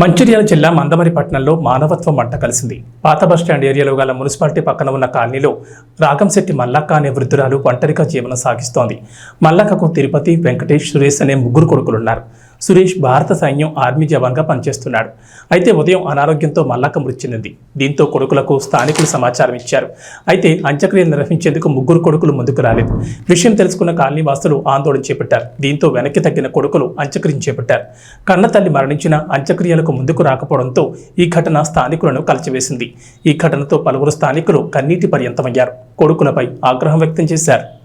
మంచిర్యాల జిల్లా మందమరి పట్టణంలో మానవత్వం మంట కలిసింది. పాత బస్టాండ్ ఏరియాలో గల మున్సిపాలిటీ పక్కన ఉన్న కాలనీలో రాగంశెట్టి మల్లక్క అనే వృద్ధురాలు ఒంటరిగా జీవనం సాగిస్తోంది. మల్లక్కకు తిరుపతి వెంకటేష్ సురేష్ అనే ముగ్గురు కొడుకులున్నారు. సురేష్ భారత సైన్యం ఆర్మీ జవాన్గా పనిచేస్తున్నాడు. అయితే ఉదయం అనారోగ్యంతో మల్లక్క మృతి చెందింది దీంతో కొడుకులకు స్థానికులు సమాచారం ఇచ్చారు. అయితే అంత్యక్రియలు నిర్వహించేందుకు ముగ్గురు కొడుకులు ముందుకు రాలేదు. విషయం తెలుసుకున్న కాలనీ వాసులు ఆందోళన చేపట్టారు. దీంతో వెనక్కి తగ్గిన కొడుకులు అంత్యక్రియలు చేపట్టారు. కన్న తల్లి మరణించిన అంత్యక్రియలకు ముందుకు రాకపోవడంతో ఈ ఘటన స్థానికులను కలిచివేసింది ఈ ఘటనతో పలువురు స్థానికులు కన్నీటి పర్యంతమయ్యారు. కొడుకులపై ఆగ్రహం వ్యక్తం చేశారు.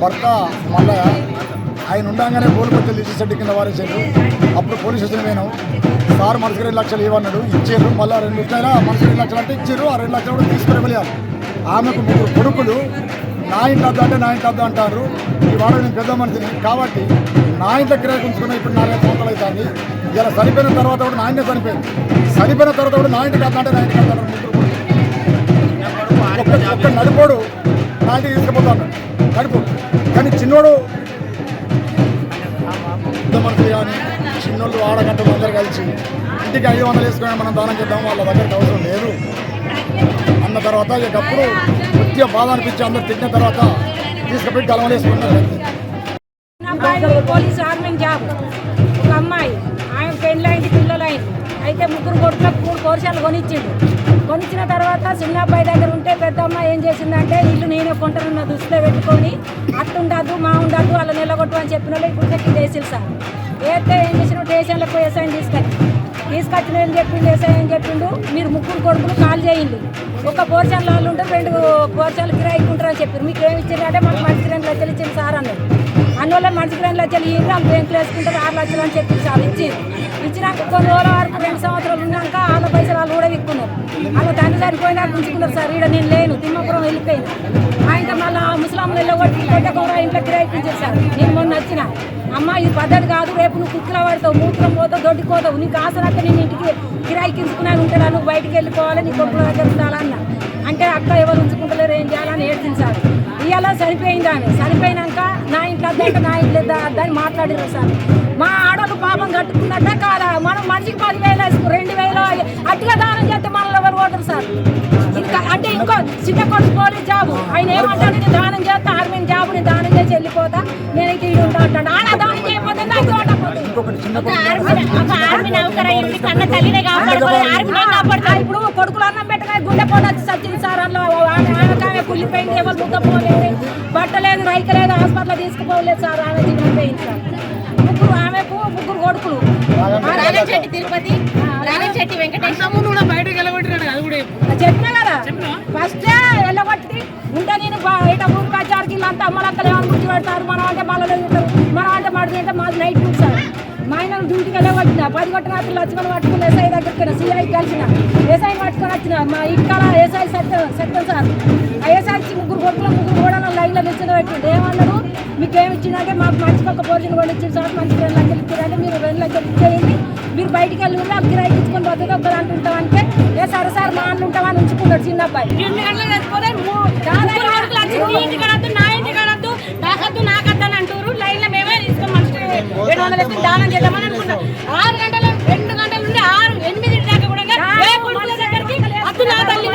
భర్త మల్లయ్య ఆయన ఉండగానే పోలికొచ్చి లిజిస్టెడ్ కింద వారేసాడు అప్పుడు పోలీస్ స్టేషన్ పోయినాం. సార్ మనసుకు రెండు లక్షలు ఇవ్వన్నాడు ఇచ్చారు. మళ్ళీ రెండు లక్షలు మనసుకు రెండు లక్షలు అంటే ఇచ్చారు. ఆ రెండు లక్షలు కూడా తీసుకుని వెళ్ళారు ఆమెకు ముగ్గురు కొడుకులు నా ఇంట్లో అంటే నా ఇంట్లో వద్ద అంటారు. ఈ వాడ నేను పెద్ద మనిషిని కాబట్టి నా ఇంటి దగ్గర ఇప్పుడు నాలుగైదు సంవత్సరాలు అవుతుంది. ఇలా చనిపోయిన తర్వాత కూడా నా ఇంటే చనిపోయింది. చనిపోయిన తర్వాత కూడా నా ఇంటికి అద్దంటే నా ఇంటికి అద్దంటారు ముగ్గురు ఒక్క నడిపోడు. నా తీసుకుపోతాను. కడుపు కానీ చిన్నోడు మనుషులు కానీ చిన్నోళ్ళు ఆడగంటలు అందరు కలిసి ఇంటికి ఐదు వందలు వేసుకొని మనం దానం చేద్దాం వాళ్ళ దగ్గరికి అవసరం లేదు. అన్న తర్వాత ఒకప్పుడు కొద్దిగా బాధ అనిపించి అందరు తిట్టిన తర్వాత తీసుకుపోయి గలవలేసుకున్నారు పోలీస్ ఆర్మీ జాబ్. ఒక అమ్మాయి. ఆయన పెళ్ళైంది పిల్లలైంది. అయితే ముగ్గురు కొడుకులకు మూడు కోర్సాలు కొనిచ్చిండు. కొనిచ్చిన తర్వాత చిన్న అబ్బాయి దగ్గర ఉంటే పెద్ద చేసిందంటే ఇల్లు నేనే కొంటానన్న దృష్టిలో పెట్టుకొని అట్టు మా ఉండద్దు అలా నిలగొట్టు అని చెప్పిన వాళ్ళు ఇప్పుడు చెక్కి చేసిరు సార్. ఏతే ఏం చేసిన స్టేషన్లో పోయి ఎస్ఐని తీసుకొచ్చి తీసుకొచ్చిన ఏం చెప్పిండు? ఎస్ఐ ఏం చెప్పిండు? మీరు ముగ్గురు కొడుకులు కాల్ చేయండి. ఒక పోర్షన్ వాళ్ళు ఉంటారు రెండు పోర్షన్లు కిరాయికుంటారు అని చెప్పారు. మీకు ఏమి ఇచ్చారు మాకు మంచి రెండు లక్షలు ఇచ్చింది సార్ అన్నారు. అందువల్ల మనిషికి రెండు లక్షలు ఇవ్వడం బ్యాంకులు వేసుకుంటారు ఆరు లక్షలు అని చెప్పి సార్ ఇచ్చి ఇచ్చినాక కొన్ని రోజుల వరకు రెండు గారికి తండ్రి ఉంచుకున్నారు సార్ ఈడ నేను లేను తిమ్మపురం వెళ్ళిపోయింది ఆయన మళ్ళీ ఆ వెళ్ళగొట్టి కొట్టకూర ఇంట్లో కిరాయిపించారు సార్ నేను మొన్న వచ్చిన. అమ్మ ఇది పద్ధతి కాదు రేపు నువ్వు కుక్కల పడతావు మూత్రం పోతావు దొడ్డిపోతావు నీకు ఆసరాక నేను ఇంటికి కిరాయికించుకున్నాను ఉంటాను ఉంటాడా నువ్వు బయటికి వెళ్ళిపోవాలి నీ కొడుకుల దగ్గర ఉండాలన్న. అంటే అక్క ఎవరు ఉంచుకుంటలేరు ఏం చేయాలని ఏడ్చింది సార్ ఇవాళ చనిపోయింది ఆమె. చనిపోయినాక నా ఇంట్లో అద్దంటే నా ఇంట్లో అద్దని మాట్లాడారు సార్. మా ఆడవాళ్ళు పాపం కట్టుకున్నట్ట కాదా? మనం మనిషికి పదివేలు సార్. ఇంకా అంటే ఇంకో చిన్న కొడుకు పోలీస్ జాబు. ఆయన ఏమంటాడు? నేను దానం చేస్తా ఆర్మీ జాబు నేను దానం చేసి వెళ్ళిపోతా. నేను ఇక ఈడు ఉంటా అంటాడు. ఆడ దానం చేయకపోతే నాకు ఆర్మీ నౌకర కన్న తల్లినే కాపాడుకోవాలి. ఆర్మీనే కాపాడుతారు ఇప్పుడు కొడుకులు అన్నం పెట్టగా గుండె పోటీ వచ్చి సచ్చింది సార్ అందులో ఆమె కుళ్ళిపోయింది. ఎవరు ముద్దపోలేదు బట్ట లేదు రైక లేదు హాస్పిటల్ తీసుకుపోలేదు సార్. ఆమె తిరిగిపోయింది సార్. ముగ్గురు ఆమెకు ముగ్గురు కొడుకులు. తిరుపతి. గుర్తు పెడతారు మనం అంటే మళ్ళీ తింటారు మనం అంటే మాట అంటే మాది నైట్ డ్యూటీ సార్ మా ఆయన డ్యూటీకి వెళ్ళగొట్టిన పది కొట్టిన రాత్రులు లక్ష్మణ్ పట్టుకుని ఎస్ఐ దగ్గరికి సిఐకి కలిసిన ఎస్ఐ పట్టుకొని వచ్చిన మా ఇంటికాల ఎస్ఐ సత్యం సత్యం సార్ ఆ ఎస్ఐ ముగ్గురు కొట్టుకుల ముగ్గురు కూడా లైన్లో నిల్చొని పెట్టిండు ఏమన్నారు మీకు ఏమి ఇచ్చిందంటే మాకు మంచిగా ఒక పోర్షన్ కూడా ఇచ్చింది సార్ మంచి రెండు లక్షలు ఇచ్చారంటే మీరు రెండు లక్షలు ఇచ్చేయండి మీరు బయటికి వెళ్ళి ఆ కిరాయి ఇచ్చుకొని పోతే ఒక దాంట్లో ఉంటామంటే ఏ సరే సార్ మా అన్న ఉంటామని ఉంచుకున్నాడు చిన్న అబ్బాయి వందలు ఎత్తి దానం చేద్దామని అనుకున్నాం. ఆరు గంటలు రెండు గంటల నుండి ఆరు ఎనిమిది దాకా కూడా అద్దు నా తల్లి